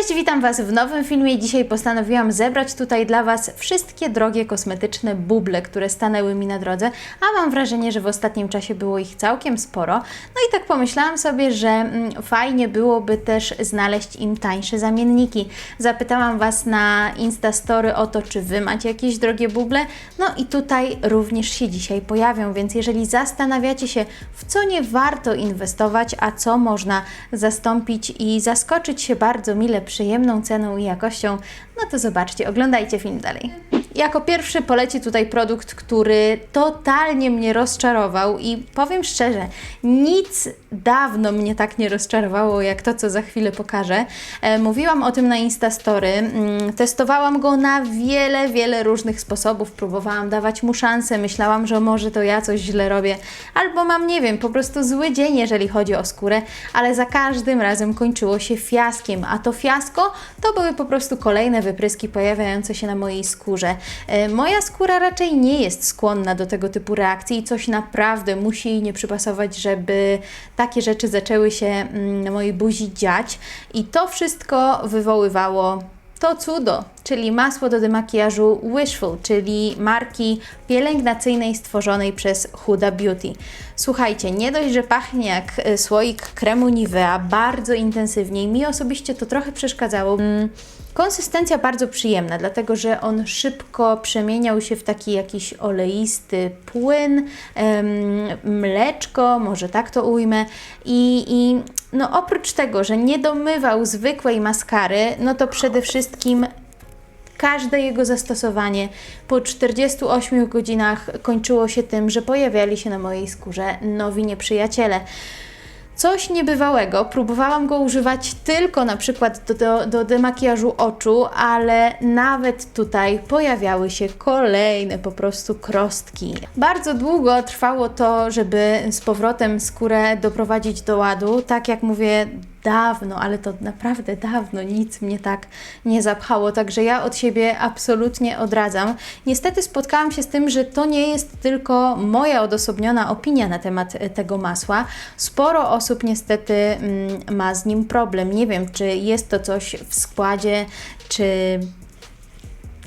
Cześć, witam Was w nowym filmie. Dzisiaj postanowiłam zebrać tutaj dla Was wszystkie drogie kosmetyczne buble, które stanęły mi na drodze, a mam wrażenie, że w ostatnim czasie było ich całkiem sporo. No i tak pomyślałam sobie, że mm, fajnie byłoby też znaleźć im tańsze zamienniki. Zapytałam Was na Instastory o to, czy Wy macie jakieś drogie buble. No i tutaj również się dzisiaj pojawią, więc jeżeli zastanawiacie się, w co nie warto inwestować, a co można zastąpić i zaskoczyć się bardzo mile przyjemną ceną i jakością, no to zobaczcie, oglądajcie film dalej. Jako pierwszy poleci tutaj produkt, który totalnie mnie rozczarował i powiem szczerze, nic dawno mnie tak nie rozczarowało jak to, co za chwilę pokażę. E, mówiłam o tym na Instastory, mm, testowałam go na wiele, wiele różnych sposobów, próbowałam dawać mu szansę, myślałam, że może to ja coś źle robię, albo mam, nie wiem, po prostu zły dzień, jeżeli chodzi o skórę, ale za każdym razem kończyło się fiaskiem, a to fiasko to były po prostu kolejne wypryski pojawiające się na mojej skórze. E, Moja skóra raczej nie jest skłonna do tego typu reakcji i coś naprawdę musi jej nie przypasować, żeby takie rzeczy zaczęły się mm, na mojej buzi dziać. I to wszystko wywoływało to cudo, czyli masło do demakijażu Wishful, czyli marki pielęgnacyjnej stworzonej przez Huda Beauty. Słuchajcie, nie dość, że pachnie jak e, słoik kremu Nivea, bardzo intensywnie i mi osobiście to trochę przeszkadzało. Mm, Konsystencja bardzo przyjemna, dlatego że on szybko przemieniał się w taki jakiś oleisty płyn, mleczko, może tak to ujmę. I, I no oprócz tego, że nie domywał zwykłej maskary, no to przede wszystkim każde jego zastosowanie po 48 godzinach kończyło się tym, że pojawiali się na mojej skórze nowi nieprzyjaciele. Coś niebywałego. Próbowałam go używać tylko na przykład do, do, do demakijażu oczu, ale nawet tutaj pojawiały się kolejne po prostu krostki. Bardzo długo trwało to, żeby z powrotem skórę doprowadzić do ładu. Tak jak mówię, dawno, ale to naprawdę dawno nic mnie tak nie zapchało, także ja od siebie absolutnie odradzam. Niestety spotkałam się z tym, że to nie jest tylko moja odosobniona opinia na temat e, tego masła. Sporo osób niestety mm, ma z nim problem. Nie wiem, czy jest to coś w składzie, czy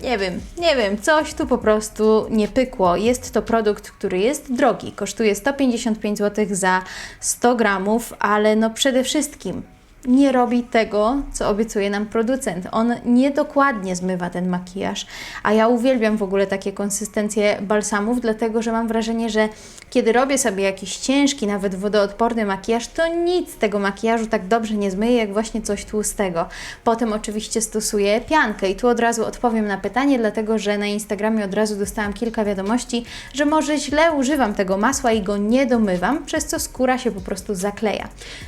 nie wiem, nie wiem, coś tu po prostu nie pykło. Jest to produkt, który jest drogi, kosztuje 155 zł za 100 gramów, ale no przede wszystkim nie robi tego, co obiecuje nam producent. On niedokładnie zmywa ten makijaż, a ja uwielbiam w ogóle takie konsystencje balsamów, dlatego że mam wrażenie, że kiedy robię sobie jakiś ciężki, nawet wodoodporny makijaż, to nic tego makijażu tak dobrze nie zmyje, jak właśnie coś tłustego. Potem oczywiście stosuję piankę i tu od razu odpowiem na pytanie, dlatego że na Instagramie od razu dostałam kilka wiadomości, że może źle używam tego masła i go nie domywam, przez co skóra się po prostu zakleja.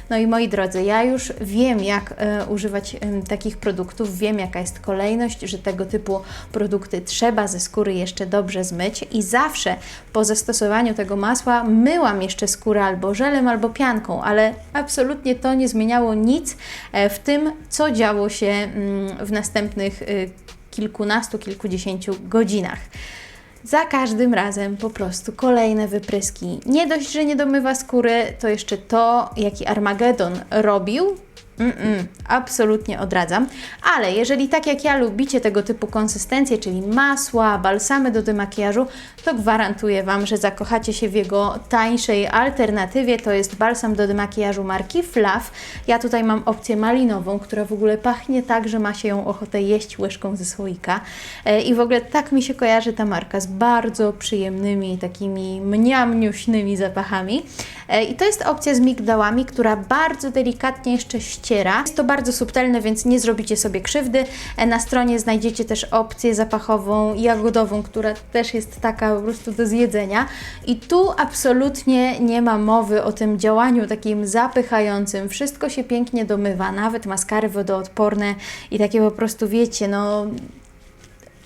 No i moi drodzy, ja już wiem, jak e, używać takich produktów, wiem, jaka jest kolejność, że tego typu produkty trzeba ze skóry jeszcze dobrze zmyć i zawsze po zastosowaniu tego masła myłam jeszcze skórę albo żelem, albo pianką, ale absolutnie to nie zmieniało nic e, w tym, co działo się mm, w następnych y, kilkunastu, kilkudziesięciu godzinach. Za każdym razem po prostu kolejne wypryski. Nie dość, że nie domywa skóry, to jeszcze to, jaki Armagedon robił, Mm-mm, absolutnie odradzam. Ale jeżeli tak jak ja lubicie tego typu konsystencje, czyli masła, balsamy do demakijażu, to gwarantuję Wam, że zakochacie się w jego tańszej alternatywie. To jest balsam do demakijażu marki Fluff. Ja tutaj mam opcję malinową, która w ogóle pachnie tak, że ma się ją ochotę jeść łyżką ze słoika. E, I w ogóle tak mi się kojarzy ta marka z bardzo przyjemnymi, takimi mniamniuśnymi zapachami. E, I to jest opcja z migdałami, która bardzo delikatnie jeszcze ściera. Jest to bardzo subtelne, więc nie zrobicie sobie krzywdy. E, Na stronie znajdziecie też opcję zapachową, jagodową, która też jest taka po prostu do zjedzenia. I tu absolutnie nie ma mowy o tym działaniu takim zapychającym. Wszystko się pięknie domywa, nawet maskary wodoodporne i takie po prostu wiecie, no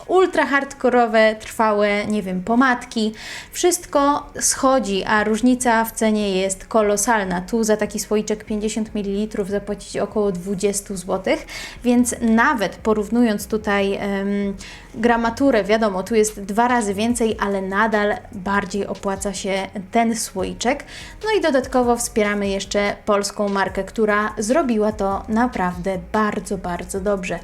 ultra hardkorowe, trwałe, nie wiem, pomadki. Wszystko schodzi, a różnica w cenie jest kolosalna. Tu za taki słoiczek 50 ml zapłacić około 20 zł, więc nawet porównując tutaj em, gramaturę, wiadomo, tu jest dwa razy więcej, ale nadal bardziej opłaca się ten słoiczek. No i dodatkowo wspieramy jeszcze polską markę, która zrobiła to naprawdę bardzo, bardzo dobrze.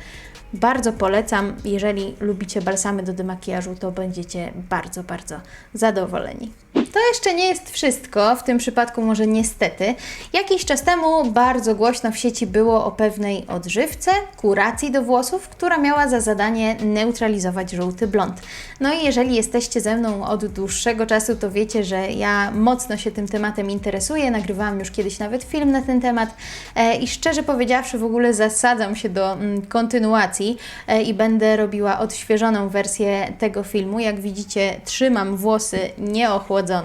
Bardzo polecam, jeżeli lubicie balsamy do demakijażu, to będziecie bardzo, bardzo zadowoleni. To jeszcze nie jest wszystko, w tym przypadku może niestety. Jakiś czas temu bardzo głośno w sieci było o pewnej odżywce, kuracji do włosów, która miała za zadanie neutralizować żółty blond. No i jeżeli jesteście ze mną od dłuższego czasu, to wiecie, że ja mocno się tym tematem interesuję. Nagrywałam już kiedyś nawet film na ten temat e, i szczerze powiedziawszy, w ogóle zasadzam się do mm, kontynuacji e, i będę robiła odświeżoną wersję tego filmu. Jak widzicie, trzymam włosy nieochłodzone,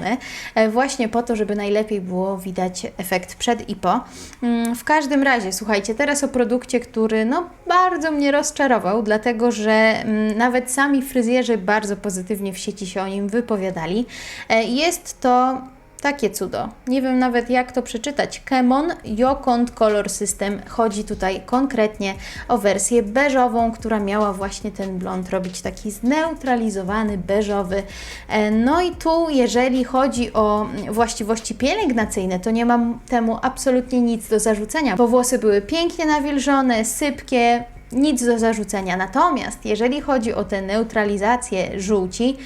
e, właśnie po to, żeby najlepiej było widać efekt przed i po. Mm, W każdym razie, słuchajcie, teraz o produkcie, który no bardzo mnie rozczarował, dlatego że mm, nawet sami fryzjerzy bardzo pozytywnie w sieci się o nim wypowiadali. E, Jest to takie cudo. Nie wiem nawet jak to przeczytać. Kemon Yokond Color System. Chodzi tutaj konkretnie o wersję beżową, która miała właśnie ten blond robić taki zneutralizowany, beżowy. E, No i tu, jeżeli chodzi o właściwości pielęgnacyjne, to nie mam temu absolutnie nic do zarzucenia, bo włosy były pięknie nawilżone, sypkie, nic do zarzucenia. Natomiast jeżeli chodzi o tę neutralizację żółci,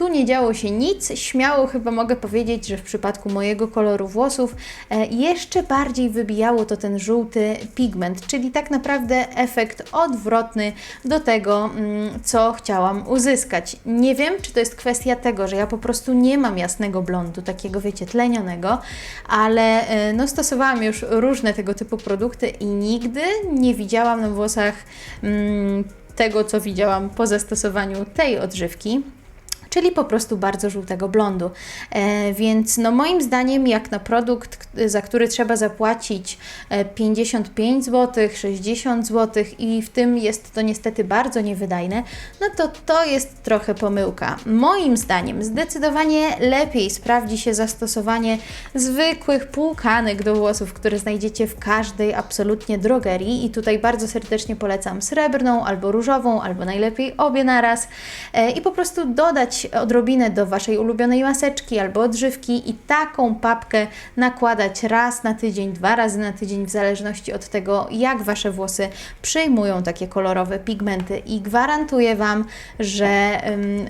tu nie działo się nic. Śmiało chyba mogę powiedzieć, że w przypadku mojego koloru włosów e, jeszcze bardziej wybijało to ten żółty pigment, czyli tak naprawdę efekt odwrotny do tego, mm, co chciałam uzyskać. Nie wiem, czy to jest kwestia tego, że ja po prostu nie mam jasnego blondu, takiego wiecie, tlenionego, ale e, no, stosowałam już różne tego typu produkty i nigdy nie widziałam na włosach mm, tego, co widziałam po zastosowaniu tej odżywki czyli po prostu bardzo żółtego blondu. E, więc no moim zdaniem jak na produkt, za który trzeba zapłacić e, 55 zł, 60 zł i w tym jest to niestety bardzo niewydajne, no to to jest trochę pomyłka. Moim zdaniem zdecydowanie lepiej sprawdzi się zastosowanie zwykłych półkanek do włosów, które znajdziecie w każdej absolutnie drogerii i tutaj bardzo serdecznie polecam srebrną albo różową, albo najlepiej obie naraz e, i po prostu dodać odrobinę do Waszej ulubionej maseczki albo odżywki i taką papkę nakładać raz na tydzień, dwa razy na tydzień, w zależności od tego, jak Wasze włosy przyjmują takie kolorowe pigmenty. I gwarantuję Wam, że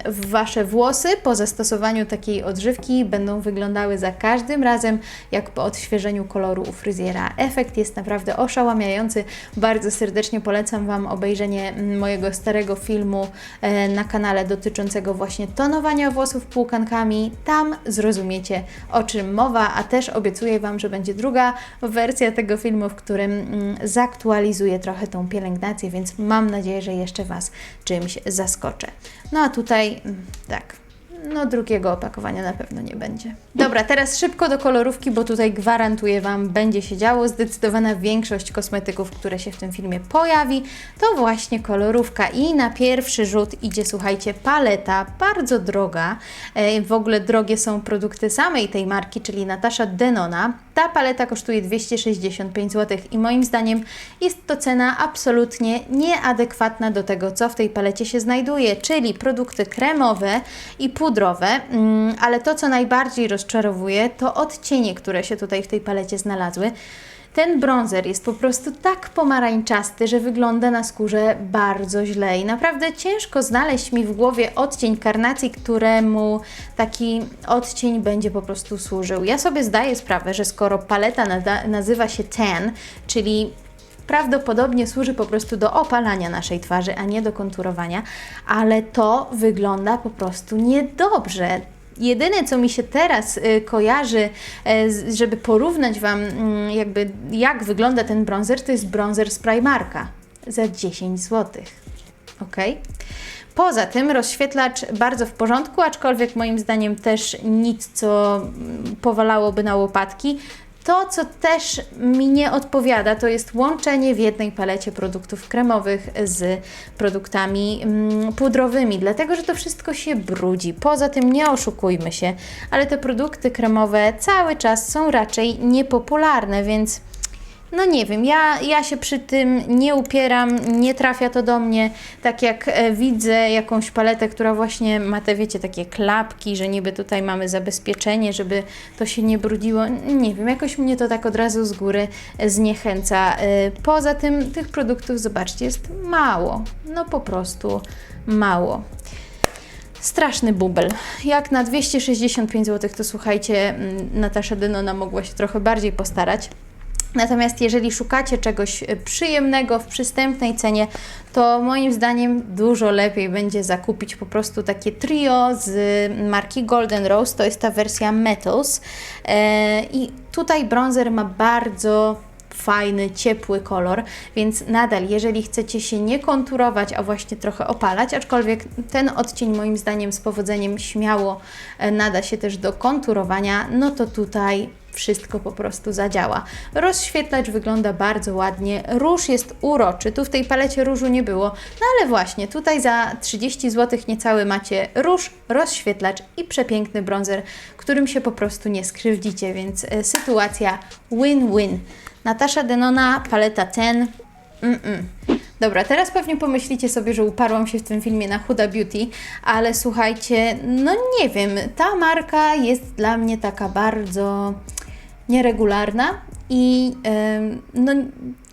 Wasze włosy po zastosowaniu takiej odżywki będą wyglądały za każdym razem jak po odświeżeniu koloru u fryzjera. Efekt jest naprawdę oszałamiający. Bardzo serdecznie polecam Wam obejrzenie mm, mojego starego filmu e, na kanale dotyczącego właśnie tonowania włosów półkankami. Tam zrozumiecie o czym mowa, a też obiecuję Wam, że będzie druga wersja tego filmu, w którym mm, zaktualizuję trochę tą pielęgnację, więc mam nadzieję, że jeszcze Was czymś zaskoczę. No a tutaj mm, tak. No, drugiego opakowania na pewno nie będzie. Dobra, teraz szybko do kolorówki, bo tutaj gwarantuję Wam, będzie się działo. Zdecydowana większość kosmetyków, które się w tym filmie pojawi, to właśnie kolorówka. I na pierwszy rzut idzie, słuchajcie, paleta, bardzo droga. E, w ogóle drogie są produkty samej tej marki, czyli Natasha Denona. Ta paleta kosztuje 265 zł i moim zdaniem jest to cena absolutnie nieadekwatna do tego, co w tej palecie się znajduje, czyli produkty kremowe i pudrowe, mm, ale to, co najbardziej rozczarowuje, to odcienie, które się tutaj w tej palecie znalazły. Ten bronzer jest po prostu tak pomarańczasty, że wygląda na skórze bardzo źle i naprawdę ciężko znaleźć mi w głowie odcień karnacji, któremu taki odcień będzie po prostu służył. Ja sobie zdaję sprawę, że skoro paleta nazywa się Tan, czyli prawdopodobnie służy po prostu do opalania naszej twarzy, a nie do konturowania, ale to wygląda po prostu niedobrze. Jedyne, co mi się teraz y, kojarzy, y, żeby porównać Wam mm, jakby jak wygląda ten bronzer, to jest bronzer z Primarka za 10 zł. Ok? Poza tym rozświetlacz bardzo w porządku, aczkolwiek moim zdaniem też nic, co mm, powalałoby na łopatki. To, co też mi nie odpowiada, to jest łączenie w jednej palecie produktów kremowych z produktami mm, pudrowymi, dlatego że to wszystko się brudzi. Poza tym nie oszukujmy się, ale te produkty kremowe cały czas są raczej niepopularne, więc no nie wiem, ja, ja się przy tym nie upieram, nie trafia to do mnie. Tak jak e, widzę jakąś paletę, która właśnie ma te, wiecie, takie klapki, że niby tutaj mamy zabezpieczenie, żeby to się nie brudziło. Nie wiem, jakoś mnie to tak od razu z góry e, zniechęca. E, Poza tym tych produktów, zobaczcie, jest mało. No po prostu mało. Straszny bubel. Jak na 265 zł, to słuchajcie, Natasza Denona mogła się trochę bardziej postarać. Natomiast jeżeli szukacie czegoś e, przyjemnego w przystępnej cenie, to moim zdaniem dużo lepiej będzie zakupić po prostu takie trio z marki Golden Rose. To jest ta wersja Metals. E, I tutaj bronzer ma bardzo fajny, ciepły kolor, więc nadal, jeżeli chcecie się nie konturować, a właśnie trochę opalać, aczkolwiek ten odcień moim zdaniem z powodzeniem śmiało e, nada się też do konturowania, no to tutaj wszystko po prostu zadziała. Rozświetlacz wygląda bardzo ładnie, róż jest uroczy, tu w tej palecie różu nie było, no ale właśnie tutaj za 30 zł niecały macie róż, rozświetlacz i przepiękny bronzer, którym się po prostu nie skrzywdzicie, więc e, sytuacja win-win. Natasza Denona, paleta ten. Mm-mm. Dobra, teraz pewnie pomyślicie sobie, że uparłam się w tym filmie na Huda Beauty, ale słuchajcie, no nie wiem, ta marka jest dla mnie taka bardzo nieregularna i no,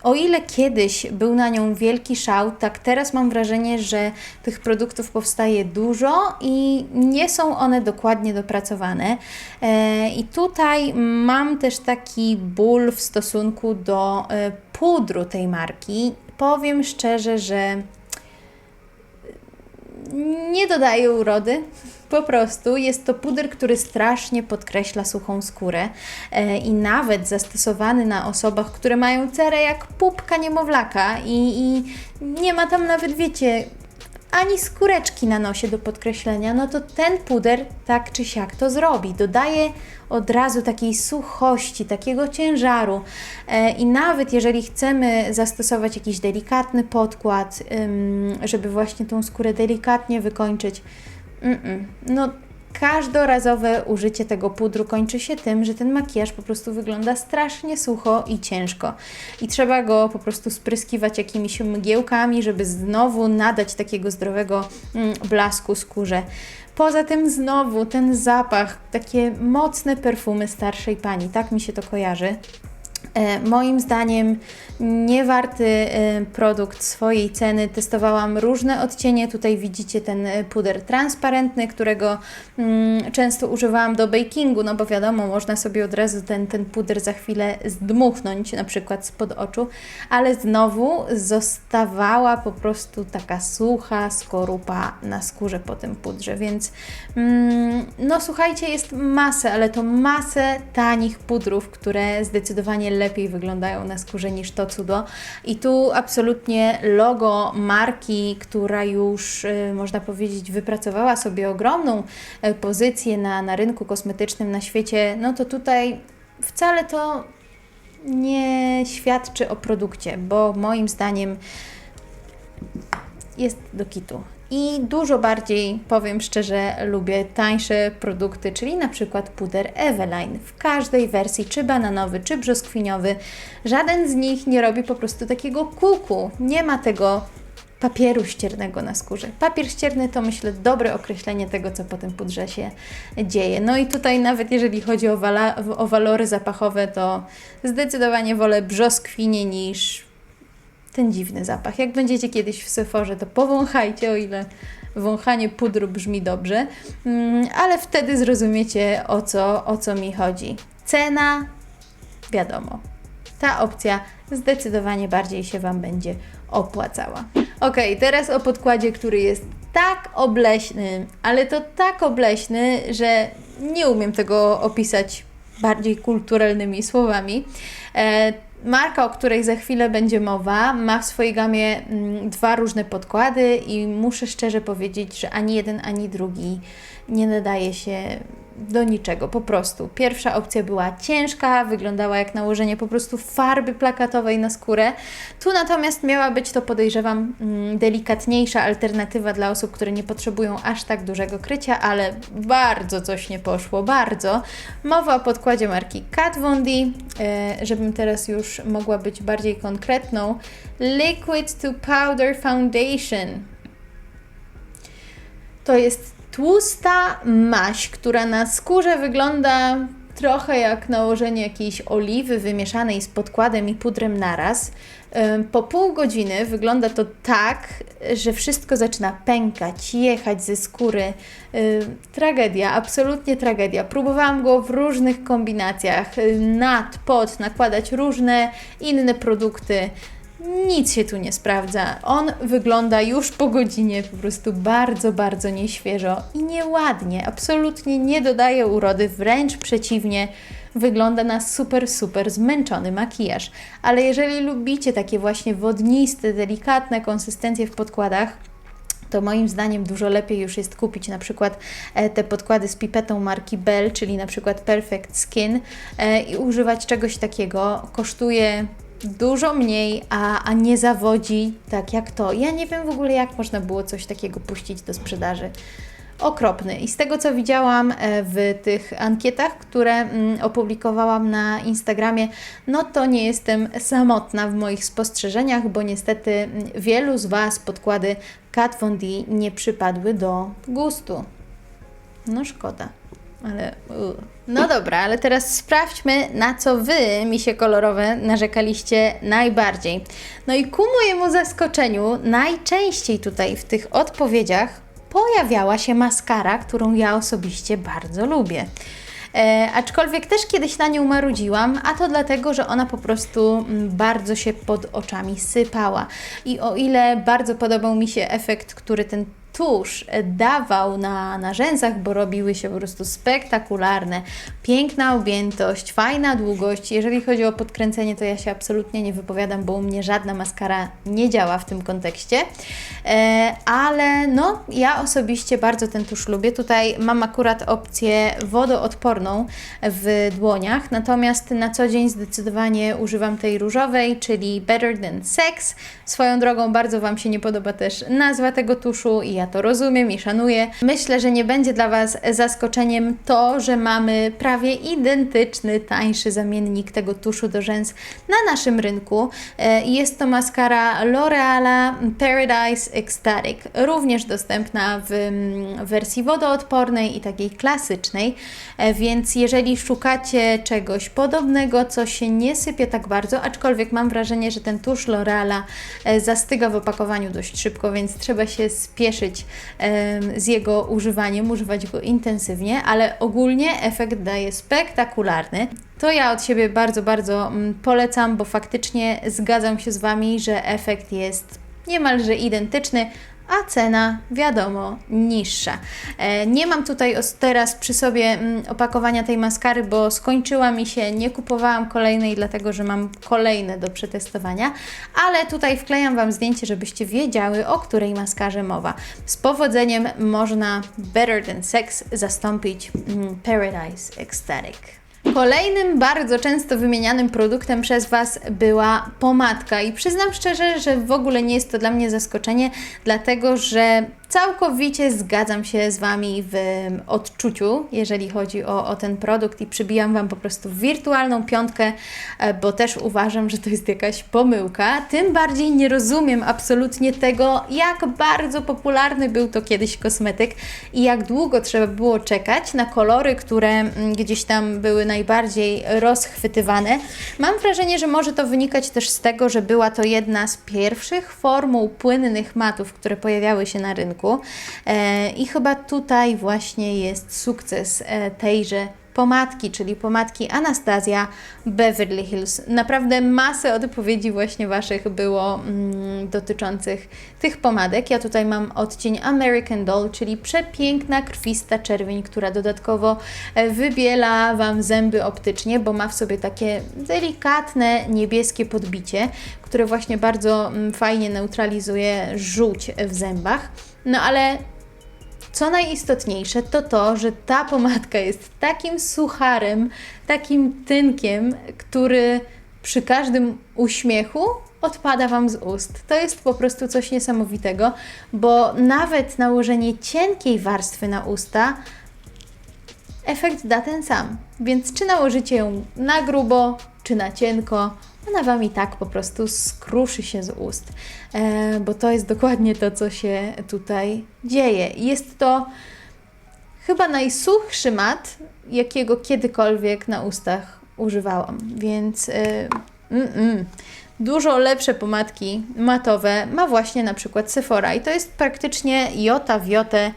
o ile kiedyś był na nią wielki szał, tak teraz mam wrażenie, że tych produktów powstaje dużo i nie są one dokładnie dopracowane. E, I tutaj mam też taki ból w stosunku do e, pudru tej marki. Powiem szczerze, że nie dodaje urody. Po prostu jest to puder, który strasznie podkreśla suchą skórę e, i nawet zastosowany na osobach, które mają cerę jak pupka niemowlaka i, i nie ma tam nawet, wiecie, ani skóreczki na nosie do podkreślenia, no to ten puder tak czy siak to zrobi. Dodaje od razu takiej suchości, takiego ciężaru. E, I nawet jeżeli chcemy zastosować jakiś delikatny podkład, ym, żeby właśnie tą skórę delikatnie wykończyć, mm-mm, no każdorazowe użycie tego pudru kończy się tym, że ten makijaż po prostu wygląda strasznie sucho i ciężko. I trzeba go po prostu spryskiwać jakimiś mgiełkami, żeby znowu nadać takiego zdrowego mm, blasku skórze. Poza tym znowu ten zapach, takie mocne perfumy starszej pani, tak mi się to kojarzy. E, Moim zdaniem nie warty e, produkt swojej ceny. Testowałam różne odcienie. Tutaj widzicie ten e, puder transparentny, którego mm, często używałam do bakingu, no bo wiadomo, można sobie od razu ten, ten puder za chwilę zdmuchnąć, na przykład spod oczu, ale znowu zostawała po prostu taka sucha skorupa na skórze po tym pudrze, więc mm, no słuchajcie, jest masę, ale to masę tanich pudrów, które zdecydowanie lepiej wyglądają na skórze niż to cudo. I tu absolutnie logo marki, która już y, można powiedzieć wypracowała sobie ogromną y, pozycję na, na rynku kosmetycznym na świecie, no to tutaj wcale to nie świadczy o produkcie, bo moim zdaniem jest do kitu. I dużo bardziej, powiem szczerze, lubię tańsze produkty, czyli na przykład puder Eveline w każdej wersji, czy bananowy, czy brzoskwiniowy. Żaden z nich nie robi po prostu takiego kuku. Nie ma tego papieru ściernego na skórze. Papier ścierny to myślę dobre określenie tego, co po tym pudrze się dzieje. No i tutaj nawet jeżeli chodzi o, wala, o walory zapachowe, to zdecydowanie wolę brzoskwinie niż ten dziwny zapach. Jak będziecie kiedyś w Sephorze, to powąchajcie, o ile wąchanie pudru brzmi dobrze, Mm, ale wtedy zrozumiecie o co, o co mi chodzi. Cena, wiadomo. Ta opcja zdecydowanie bardziej się Wam będzie opłacała. Ok, teraz o podkładzie, który jest tak obleśny, ale to tak obleśny, że nie umiem tego opisać bardziej kulturalnymi słowami. E, Marka, o której za chwilę będzie mowa, ma w swojej gamie mm, dwa różne podkłady i muszę szczerze powiedzieć, że ani jeden, ani drugi nie nadaje się do niczego, po prostu. Pierwsza opcja była ciężka, wyglądała jak nałożenie po prostu farby plakatowej na skórę. Tu natomiast miała być to, podejrzewam, mm, delikatniejsza alternatywa dla osób, które nie potrzebują aż tak dużego krycia, ale bardzo coś nie poszło, bardzo. Mowa o podkładzie marki Kat Von D, e, żebym teraz już mogła być bardziej konkretną. Liquid to Powder Foundation. To jest tłusta maść, która na skórze wygląda trochę jak nałożenie jakiejś oliwy wymieszanej z podkładem i pudrem naraz. Po pół godziny wygląda to tak, że wszystko zaczyna pękać, jechać ze skóry. Tragedia, absolutnie tragedia. Próbowałam go w różnych kombinacjach, y, nad, pod, nakładać różne inne produkty. Nic się tu nie sprawdza. On wygląda już po godzinie po prostu bardzo, bardzo nieświeżo i nieładnie. Absolutnie nie dodaje urody, wręcz przeciwnie. Wygląda na super, super zmęczony makijaż. Ale jeżeli lubicie takie właśnie wodniste, delikatne konsystencje w podkładach, to moim zdaniem dużo lepiej już jest kupić na przykład e, te podkłady z pipetą marki Bell, czyli na przykład Perfect Skin e, i używać czegoś takiego. Kosztuje dużo mniej, a, a nie zawodzi tak jak to. Ja nie wiem w ogóle, jak można było coś takiego puścić do sprzedaży. Okropny. I z tego, co widziałam e, w tych ankietach, które mm, opublikowałam na Instagramie, no to nie jestem samotna w moich spostrzeżeniach, bo niestety mm, wielu z Was podkłady Kat Von D nie przypadły do gustu. No szkoda, ale. No dobra, ale teraz sprawdźmy, na co wy, misie kolorowe, narzekaliście najbardziej. No i ku mojemu zaskoczeniu, najczęściej tutaj w tych odpowiedziach pojawiała się maskara, którą ja osobiście bardzo lubię. E, aczkolwiek też kiedyś na nią marudziłam, a to dlatego, że ona po prostu mm, bardzo się pod oczami sypała. I o ile bardzo podobał mi się efekt, który ten tusz dawał na, na rzęsach, bo robiły się po prostu spektakularne. Piękna objętość, fajna długość. Jeżeli chodzi o podkręcenie, to ja się absolutnie nie wypowiadam, bo u mnie żadna maskara nie działa w tym kontekście. E, ale no, ja osobiście bardzo ten tusz lubię. Tutaj mam akurat opcję wodoodporną w dłoniach, natomiast na co dzień zdecydowanie używam tej różowej, czyli Better Than Sex. Swoją drogą bardzo Wam się nie podoba też nazwa tego tuszu i ja to rozumiem i szanuję. Myślę, że nie będzie dla Was zaskoczeniem to, że mamy prawie identyczny, tańszy zamiennik tego tuszu do rzęs na naszym rynku. E, Jest to maskara L'Oreala Paradise Ecstatic, również dostępna w mm, wersji wodoodpornej i takiej klasycznej, E, więc jeżeli szukacie czegoś podobnego, co się nie sypie tak bardzo, aczkolwiek mam wrażenie, że ten tusz L'Oreala e, zastyga w opakowaniu dość szybko, więc trzeba się spieszyć z jego używaniem, używać go intensywnie, ale ogólnie efekt daje spektakularny. To ja od siebie bardzo, bardzo mm, polecam, bo faktycznie zgadzam się z Wami, że efekt jest niemalże identyczny, a cena, wiadomo, niższa. E, nie mam tutaj teraz przy sobie mm, opakowania tej maskary, bo skończyła mi się, nie kupowałam kolejnej, dlatego że mam kolejne do przetestowania, ale tutaj wklejam Wam zdjęcie, żebyście wiedziały, o której maskarze mowa. Z powodzeniem można Better Than Sex zastąpić mm, Paradise Ecstatic. Kolejnym bardzo często wymienianym produktem przez Was była pomadka. I przyznam szczerze, że w ogóle nie jest to dla mnie zaskoczenie, dlatego że całkowicie zgadzam się z Wami w odczuciu, jeżeli chodzi o, o ten produkt i przybijam Wam po prostu wirtualną piątkę, e, bo też uważam, że to jest jakaś pomyłka. Tym bardziej nie rozumiem absolutnie tego, jak bardzo popularny był to kiedyś kosmetyk i jak długo trzeba było czekać na kolory, które mm, gdzieś tam były najbardziej rozchwytywane. Mam wrażenie, że może to wynikać też z tego, że była to jedna z pierwszych formuł płynnych matów, które pojawiały się na rynku. E, I chyba tutaj właśnie jest sukces e, tejże pomadki, czyli pomadki Anastazja Beverly Hills. Naprawdę masę odpowiedzi właśnie Waszych było mm, dotyczących tych pomadek. Ja tutaj mam odcień American Doll, czyli przepiękna, krwista czerwień, która dodatkowo e, wybiela Wam zęby optycznie, bo ma w sobie takie delikatne, niebieskie podbicie, które właśnie bardzo mm, fajnie neutralizuje żółć w zębach. No ale co najistotniejsze, to to, że ta pomadka jest takim sucharem, takim tynkiem, który przy każdym uśmiechu odpada Wam z ust. To jest po prostu coś niesamowitego, bo nawet nałożenie cienkiej warstwy na usta efekt da ten sam. Więc czy nałożycie ją na grubo, czy na cienko, ona Wam i tak po prostu skruszy się z ust, e, bo to jest dokładnie to, co się tutaj dzieje. Jest to chyba najsuchszy mat, jakiego kiedykolwiek na ustach używałam, więc e, mm, mm. dużo lepsze pomadki matowe ma właśnie na przykład Sephora i to jest praktycznie jota w jotę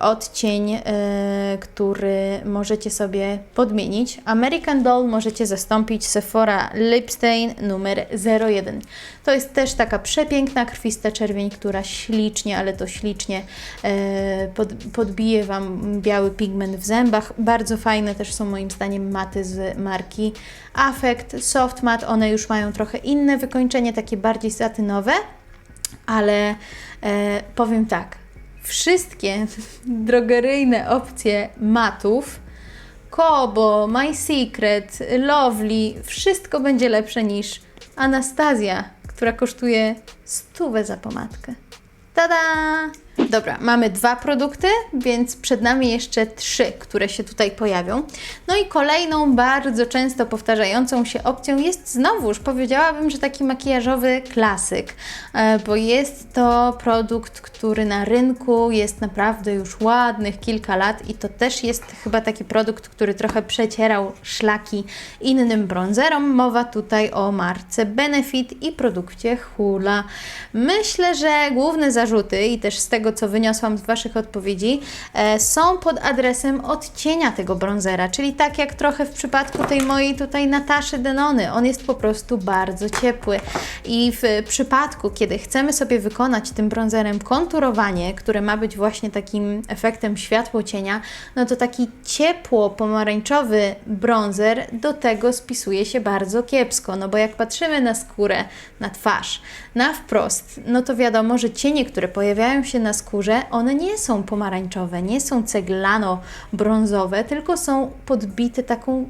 odcień, e, który możecie sobie podmienić. American Doll możecie zastąpić Sephora Lip Stain numer 01. To jest też taka przepiękna, krwista czerwień, która ślicznie, ale to ślicznie e, pod, podbije Wam biały pigment w zębach. Bardzo fajne też są moim zdaniem maty z marki Affect, Soft Matte. One już mają trochę inne wykończenie, takie bardziej satynowe, ale e, powiem tak, wszystkie drogeryjne opcje matów, Kobo, My Secret, Lovely, wszystko będzie lepsze niż Anastazja, która kosztuje stówę za pomadkę. Tada! Dobra, mamy dwa produkty, więc przed nami jeszcze trzy, które się tutaj pojawią. No i kolejną bardzo często powtarzającą się opcją jest znowuż, powiedziałabym, że taki makijażowy klasyk, e, bo jest to produkt, który na rynku jest naprawdę już ładnych kilka lat i to też jest chyba taki produkt, który trochę przecierał szlaki innym bronzerom. Mowa tutaj o marce Benefit i produkcie Hula. Myślę, że główne zarzuty i też z tego, co wyniosłam z Waszych odpowiedzi, e, są pod adresem odcienia tego bronzera, czyli tak jak trochę w przypadku tej mojej tutaj Nataszy Denony. On jest po prostu bardzo ciepły i w przypadku, kiedy chcemy sobie wykonać tym bronzerem konturowanie, które ma być właśnie takim efektem światło-cienia, no to taki ciepło-pomarańczowy bronzer do tego spisuje się bardzo kiepsko, no bo jak patrzymy na skórę, na twarz, na wprost, no to wiadomo, że cienie, które pojawiają się na skórze, one nie są pomarańczowe, nie są ceglano-brązowe, tylko są podbite taką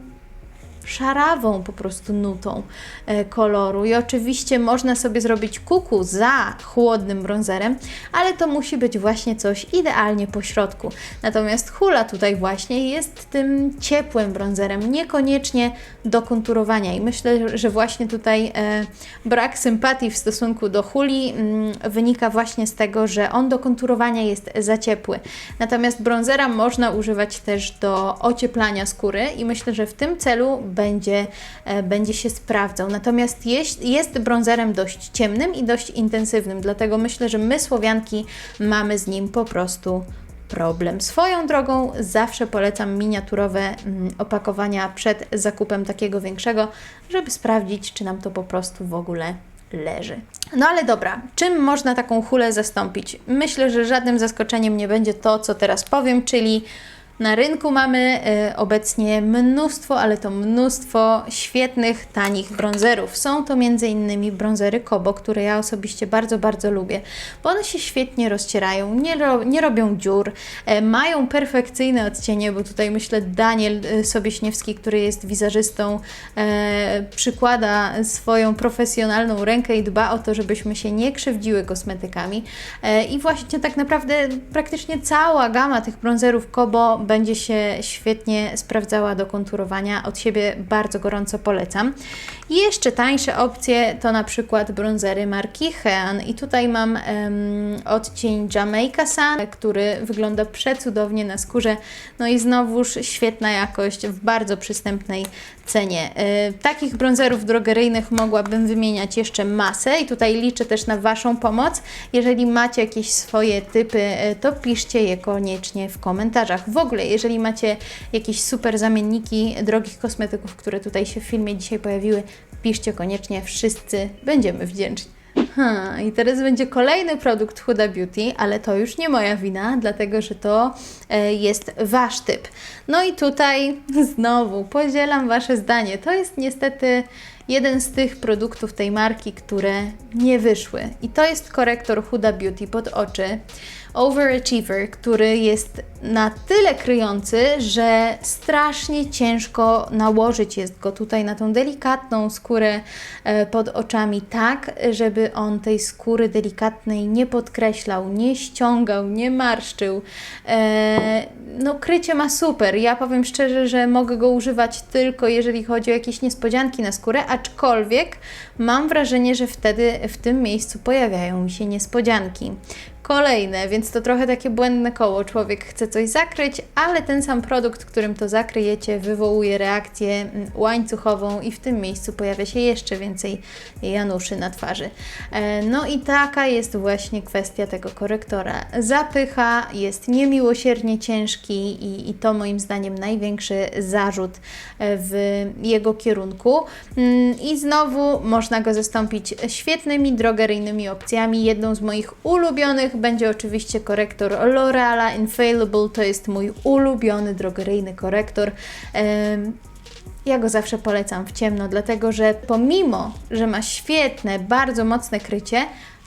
szarawą po prostu nutą e, koloru. I oczywiście można sobie zrobić kuku za chłodnym bronzerem, ale to musi być właśnie coś idealnie po środku. Natomiast hula tutaj właśnie jest tym ciepłym bronzerem, niekoniecznie do konturowania. I myślę, że właśnie tutaj e, brak sympatii w stosunku do huli mm, wynika właśnie z tego, że on do konturowania jest za ciepły. Natomiast bronzera można używać też do ocieplania skóry i myślę, że w tym celu będzie, e, będzie się sprawdzał. Natomiast jest, jest dość ciemnym i dość intensywnym, dlatego myślę, że my Słowianki mamy z nim po prostu problem. Swoją drogą zawsze polecam miniaturowe mm, opakowania przed zakupem takiego większego, żeby sprawdzić, czy nam to po prostu w ogóle leży. No ale dobra, czym można taką hulę zastąpić? Myślę, że żadnym zaskoczeniem nie będzie to, co teraz powiem, czyli na rynku mamy y, obecnie mnóstwo, ale to mnóstwo świetnych, tanich bronzerów. Są to m.in. bronzery Kobo, które ja osobiście bardzo, bardzo lubię, bo one się świetnie rozcierają, nie, ro, nie robią dziur, e, mają perfekcyjne odcienie, bo tutaj myślę Daniel e, Sobieśniewski, który jest wizerzystą, e, przykłada swoją profesjonalną rękę i dba o to, żebyśmy się nie krzywdziły kosmetykami. E, I właśnie tak naprawdę praktycznie cała gama tych bronzerów Kobo będzie się świetnie sprawdzała do konturowania. Od siebie bardzo gorąco polecam. Jeszcze tańsze opcje to na przykład bronzery marki Hean. I tutaj mam um, odcień Jamaica Sun, który wygląda przecudownie na skórze. No i znowuż świetna jakość w bardzo przystępnej cenie. E, takich bronzerów drogeryjnych mogłabym wymieniać jeszcze masę i tutaj liczę też na Waszą pomoc. Jeżeli macie jakieś swoje typy, e, to piszcie je koniecznie w komentarzach. W ogóle, jeżeli macie jakieś super zamienniki drogich kosmetyków, które tutaj się w filmie dzisiaj pojawiły, piszcie koniecznie, wszyscy będziemy wdzięczni. Ha, I teraz będzie kolejny produkt Huda Beauty, ale to już nie moja wina, dlatego że to e, jest Wasz typ. No i tutaj znowu podzielam Wasze zdanie. To jest niestety jeden z tych produktów tej marki, które nie wyszły. I to jest korektor Huda Beauty pod oczy. Overachiever, który jest na tyle kryjący, że strasznie ciężko nałożyć jest go tutaj na tą delikatną skórę e, pod oczami, tak, żeby on tej skóry delikatnej nie podkreślał, nie ściągał, nie marszczył. E, no, krycie ma super. Ja powiem szczerze, że mogę go używać tylko jeżeli chodzi o jakieś niespodzianki na skórę, aczkolwiek mam wrażenie, że wtedy w tym miejscu pojawiają mi się niespodzianki. Kolejne, więc to trochę takie błędne koło. Człowiek chce coś zakryć, ale ten sam produkt, którym to zakryjecie, wywołuje reakcję mm, łańcuchową i w tym miejscu pojawia się jeszcze więcej januszy na twarzy. E, No i taka jest właśnie kwestia tego korektora. Zapycha, jest niemiłosiernie ciężki i, i to moim zdaniem największy zarzut e, w jego kierunku. Mm, I znowu można go zastąpić świetnymi drogeryjnymi opcjami. Jedną z moich ulubionych będzie oczywiście korektor L'Oreala Infallible. To jest mój ulubiony drogeryjny korektor. Ja go zawsze polecam w ciemno, dlatego że pomimo, że ma świetne, bardzo mocne krycie,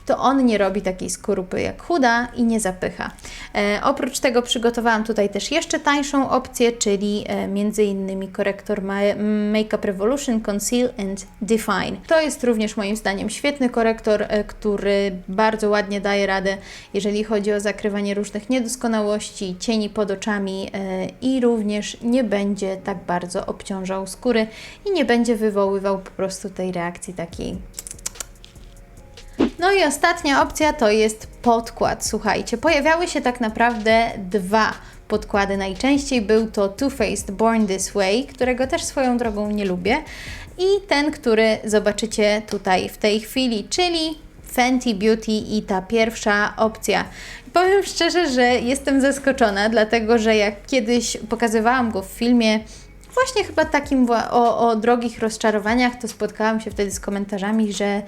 to on nie robi takiej skorupy jak chuda i nie zapycha. E, oprócz tego przygotowałam tutaj też jeszcze tańszą opcję, czyli e, między innymi korektor Ma- Makeup Revolution Conceal and Define. To jest również moim zdaniem świetny korektor, e, który bardzo ładnie daje radę, jeżeli chodzi o zakrywanie różnych niedoskonałości, cieni pod oczami e, i również nie będzie tak bardzo obciążał skóry i nie będzie wywoływał po prostu tej reakcji takiej no i ostatnia opcja to jest podkład. Słuchajcie, pojawiały się tak naprawdę dwa podkłady najczęściej. Był to Too Faced Born This Way, którego też swoją drogą nie lubię, i ten, który zobaczycie tutaj w tej chwili, czyli Fenty Beauty i ta pierwsza opcja. Powiem szczerze, że jestem zaskoczona, dlatego że jak kiedyś pokazywałam go w filmie, właśnie chyba takim o, o drogich rozczarowaniach, to spotkałam się wtedy z komentarzami, że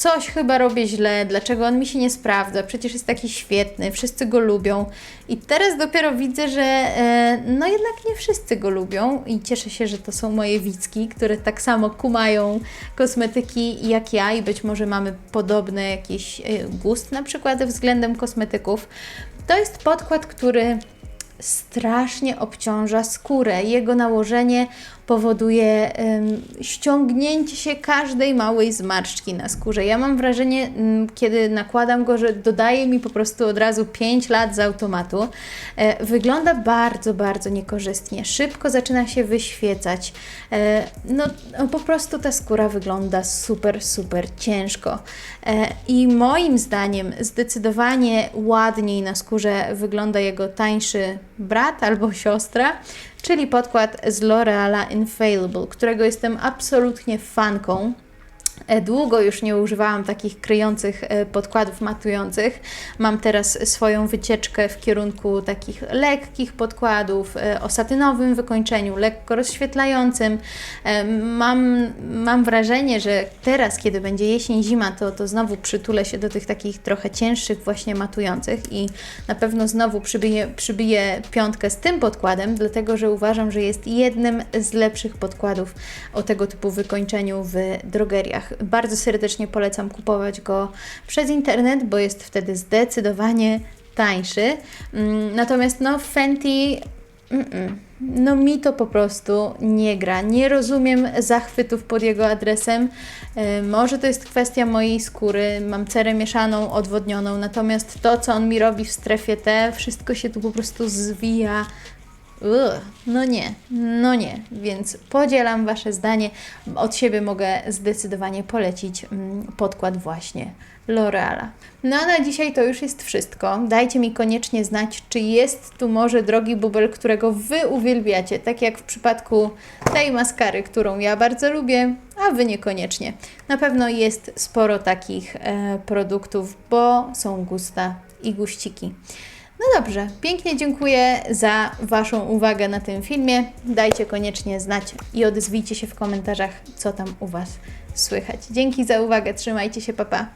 coś chyba robię źle, dlaczego on mi się nie sprawdza, przecież jest taki świetny, wszyscy go lubią. I teraz dopiero widzę, że e, no jednak nie wszyscy go lubią i cieszę się, że to są moje widzki, które tak samo kumają kosmetyki jak ja i być może mamy podobny jakiś e, gust na przykład względem kosmetyków. To jest podkład, który strasznie obciąża skórę. Jego nałożenie powoduje ściągnięcie się każdej małej zmarszczki na skórze. Ja mam wrażenie, mm, kiedy nakładam go, że dodaje mi po prostu od razu 5 lat z automatu. E, wygląda bardzo, bardzo niekorzystnie. Szybko zaczyna się wyświecać. E, no, no po prostu ta skóra wygląda super, super ciężko. E, I moim zdaniem zdecydowanie ładniej na skórze wygląda jego tańszy brat albo siostra, czyli podkład z L'Oreala Infallible, którego jestem absolutnie fanką. E, Długo już nie używałam takich kryjących e, podkładów matujących. Mam teraz swoją wycieczkę w kierunku takich lekkich podkładów e, o satynowym wykończeniu, lekko rozświetlającym. Mam, mam wrażenie, że teraz, kiedy będzie jesień, zima, to, to znowu przytulę się do tych takich trochę cięższych, właśnie matujących i na pewno znowu przybiję, przybiję piątkę z tym podkładem, dlatego że uważam, że jest jednym z lepszych podkładów o tego typu wykończeniu w drogeriach. Bardzo serdecznie polecam kupować go przez internet, bo jest wtedy zdecydowanie tańszy. Mm, Natomiast no Fenty. No mi to po prostu nie gra. Nie rozumiem zachwytów pod jego adresem. Może to jest kwestia mojej skóry. Mam cerę mieszaną, odwodnioną. Natomiast to, co on mi robi w strefie T, wszystko się tu po prostu zwija. No nie, no nie, więc podzielam Wasze zdanie. Od siebie mogę zdecydowanie polecić mm, podkład właśnie L'Oreala. No a na dzisiaj to już jest wszystko. Dajcie mi koniecznie znać, czy jest tu może drogi bubel, którego Wy uwielbiacie, tak jak w przypadku tej maskary, którą ja bardzo lubię, a Wy niekoniecznie. Na pewno jest sporo takich e, produktów, bo są gusta i guściki. No dobrze, pięknie dziękuję za Waszą uwagę na tym filmie. Dajcie koniecznie znać i odezwijcie się w komentarzach, co tam u Was słychać. Dzięki za uwagę, trzymajcie się, papa. Pa.